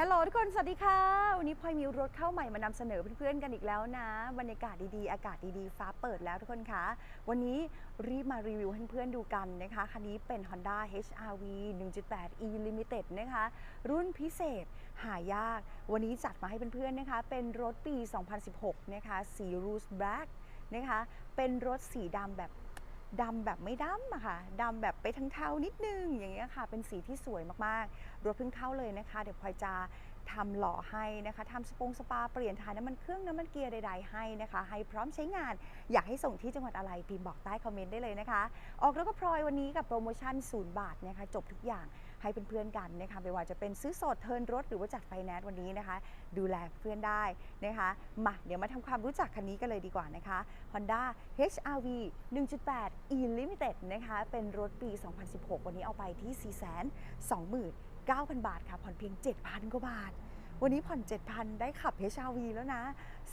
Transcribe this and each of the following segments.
ฮัลโหลทุกคน สวัสดีค่ะ วันนี้พลอยมีรถเข้าใหม่มานำเสนอเพื่อนๆกันอีกแล้วนะ บรรยากาศดีๆ อากาศดีๆ ฟ้าเปิดแล้วทุกคนคะ วันนี้รีบมารีวิวให้เพื่อนๆดูกันนะคะ คันนี้เป็น Honda HR-V 1.8 E Limited นะคะ รุ่นพิเศษหายาก วันนี้จัดมาให้เพื่อนๆนะคะ เป็นรถปี 2016 นะคะ สี Rose Black นะคะ เป็นรถสีดำแบบ ดำแบบไม่ดำอะค่ะดำแบบไปทั้งเทานิดนึงอย่างเงี้ยค่ะ เป็นสีที่สวยมากๆ รถเพิ่งเข้าเลยนะคะ เดี๋ยวพลอยจะทำหล่อให้นะคะทำสปงสปาเปลี่ยนถ่ายน้ำมันเครื่องน้ำมันเกียร์ใดๆให้นะคะ ให้พร้อมใช้งาน อยากให้ส่งที่จังหวัดอะไรพิมพ์บอกใต้คอมเมนต์ได้เลยนะคะ ออกแล้วก็พลอยวันนี้กับโปรโมชั่น 0 บาทนะคะ จบทุกอย่าง ให้เป็นเพื่อนๆกันนะคะไม่ว่าจะเป็นซื้อสดเทินรถหรือว่าจัดไฟแนนซ์วันนี้นะคะ ดูแลเพื่อนได้นะคะมาเดี๋ยวมาทำความรู้จักคันนี้กันเลยดีกว่านะคะ Honda HR-V 1.8 E Limited นะคะเป็นรถปี 2016 วันนี้เอาไปที่ 429,000 บาทค่ะ ผ่อนเพียง 7,000 กว่าบาท วันนี้ผ่อน 7,000 ได้ขับ HR-V แล้วนะ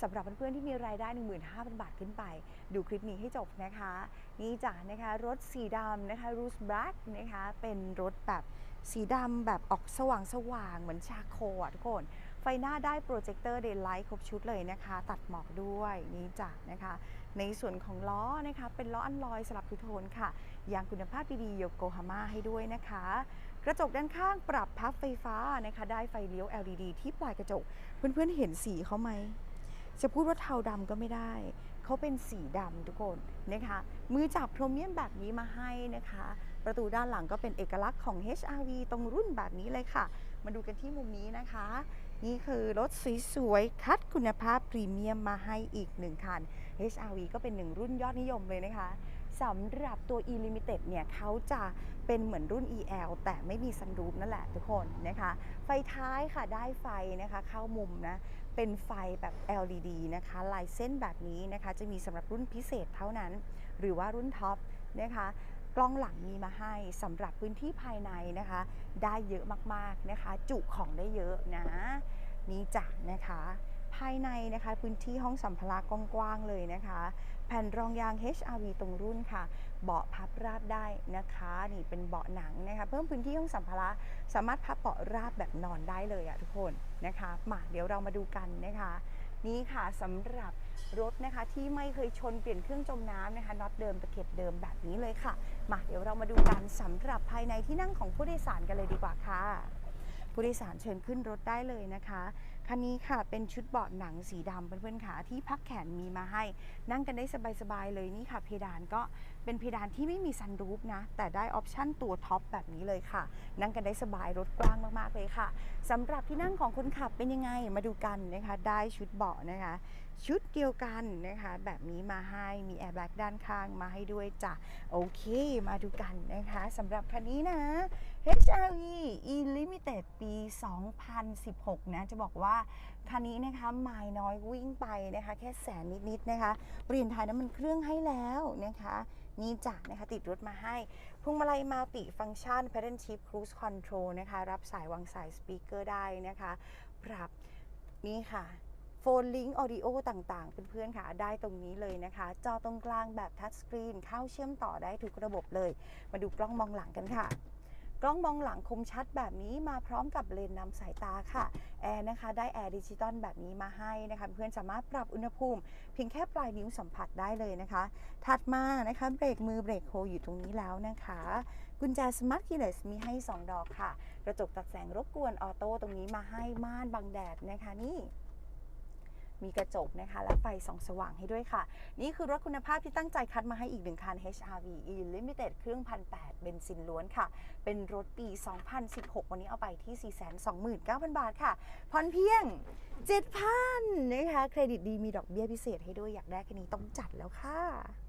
สำหรับเพื่อนๆที่มีรายได้ 15,000 บาทขึ้นไป ดูคลิปนี้ให้จบนะคะ นี่จ้ะนะคะ รถสีดำนะคะ Rose Black นะคะ เป็นรถแบบ สีดำแบบออกสว่างสว่างๆเหมือนชาโคอะทุกคน ไฟหน้าได้โปรเจคเตอร์เดย์ไลท์ครบชุดเลยนะคะ ตัดหมอกด้วยนี่จ้ะนะคะ ในส่วนของล้อนะคะ เป็นล้ออันลอยสลับทูโทนค่ะ ยางคุณภาพดีๆโยโกฮาม่าให้ด้วยนะคะ กระจกด้านข้างปรับพับไฟฟ้านะคะ ได้ไฟเลี้ยว LED ที่ปลายกระจก เพื่อนๆเห็นสีเขาไหมจะพูดว่าเทาดำก็ไม่ได้ เขาเป็นสีดำทุกคนนะคะ มือจับโครเมียมแบบนี้มาให้นะคะ ประตูด้านหลังก็เป็นเอกลักษณ์ของ HRV ตรงรุ่นแบบนี้เลยค่ะ มาดูกันที่มุมนี้นะคะ นี่คือรถสวยๆ คัดคุณภาพพรีเมียมมาให้อีกหนึ่งคัน HRV ก็เป็นหนึ่งรุ่นยอดนิยมเลยนะคะสำหรับตัว E Limited เนี่ยเขาจะเป็นเหมือนรุ่น EL แต่ไม่มีซันรูฟนั่นแหละทุกคนนะคะ ไฟท้ายค่ะได้ไฟนะคะเข้ามุมนะ เป็นไฟแบบ LED นะคะลายเส้นแบบนี้นะคะ จะมีสำหรับรุ่นพิเศษเท่านั้น หรือว่ารุ่นท็อปนะคะกล้องหลังมีมาให้สำหรับพื้นที่ภายในนะคะ ได้เยอะมากๆนะคะ จุของได้เยอะนะ นี่จ้ะนะคะ ภายในนะคะพื้นที่ห้องสัมภาระกว้างๆเลยนะคะ แผ่นรองยาง HRV ตรงรุ่นค่ะ เบาะพับราบได้นะคะ นี่เป็นเบาะหนังนะคะเพิ่มพื้นที่ห้องสัมภาระสามารถพับเบาะราบแบบนอนได้เลยอะทุกคนนะคะมาเดี๋ยวเรามาดูกันนะคะนี่ค่ะสำหรับรถนะคะที่ไม่เคยชนเปลี่ยนเครื่องจมน้ำนะคะน็อตเดิมตะเข็บเดิมแบบนี้เลยค่ะ มาเดี๋ยวเรามาดูกันสำหรับภายในที่นั่งของผู้โดยสารกันเลยดีกว่าค่ะ ผู้โดยสารเชิญขึ้นรถได้เลยนะคะคันนี้ค่ะเป็นชุดเบาะหนังสีดำเพื่อนๆค่ะที่พักแขนมีมาให้ นั่งกันได้สบายๆเลยนี่ค่ะ เพดานก็เป็นเพดานที่ไม่มีซันรูฟนะ แต่ได้ออปชั่นตัวท็อปแบบนี้เลยค่ะ นั่งกันได้สบายรถกว้างมากๆเลยค่ะสำหรับที่นั่งของคนขับเป็นยังไงมาดูกันนะคะ ได้ชุดเบาะนะคะ ชุดเดียวกันนะคะแบบนี้มาให้มีแอร์แบ็กด้านข้างมาให้ด้วยจ้ะโอเค มาดูกันนะคะสำหรับคันนี้นะ HRV E Limited ปี 2016 นะจะบอกว่าคันนี้นะคะไมล์น้อยวิ่งไปนะคะ แค่แสนนิดๆนะคะเปลี่ยนถ่ายน้ำมันเครื่องให้แล้วนะคะนี่จ้ะนะคะติดรถมาให้พวงมาลัยมัลติฟัง c t ชัน Pattern Shift Cruise Control นะคะ รับสายวางสายสปีกเกอร์ได้นะคะปรับนี่ค่ะโฟนลิง k ์ออดิโอต่างๆ เพื่อนๆค่ะได้ตรงนี้เลยนะคะ จอตรงกลางแบบทัชสกรีนเข้าเชื่อมต่อได้ทุกระบบเลย มาดูกล้องมองหลังกันค่ะ กล้องมองหลังคมชัดแบบนี้มาพร้อมกับเลนส์นำสายตาค่ะแอร์นะคะได้แอร์ดิจิตอลแบบนี้มาให้นะคะเพื่อนสามารถปรับอุณหภูมิ เพียงแค่ปลายนิ้วสัมผัสได้เลยนะคะ ถัดมานะคะเบรกมือเบรกโฮอยู่ตรงนี้แล้วนะคะ กุญแจสมาร์ทคีย์เลสมีให้ 2 ดอกค่ะ กระจกตัดแสงรบกวนออโต้ตรงนี้มาให้ม่านบังแดดนะคะนี่ มีกระจกนะคะ และไฟส่องสว่างให้ด้วยค่ะ นี่คือรถคุณภาพที่ตั้งใจคัดมาให้อีกหนึ่งคัน HRV E Limited เครื่องพันแเบนซินล้วนค่ะ เป็นรถปี 2016 วันนี้เอาไปที่ 429,000 บาทค่ะผ่อนเพียง 7,000นะคะ เครดิตดีมีดอกเบี้ยพิเศษให้ด้วยอยากได้คันนี้ต้องจัดแล้วค่ะ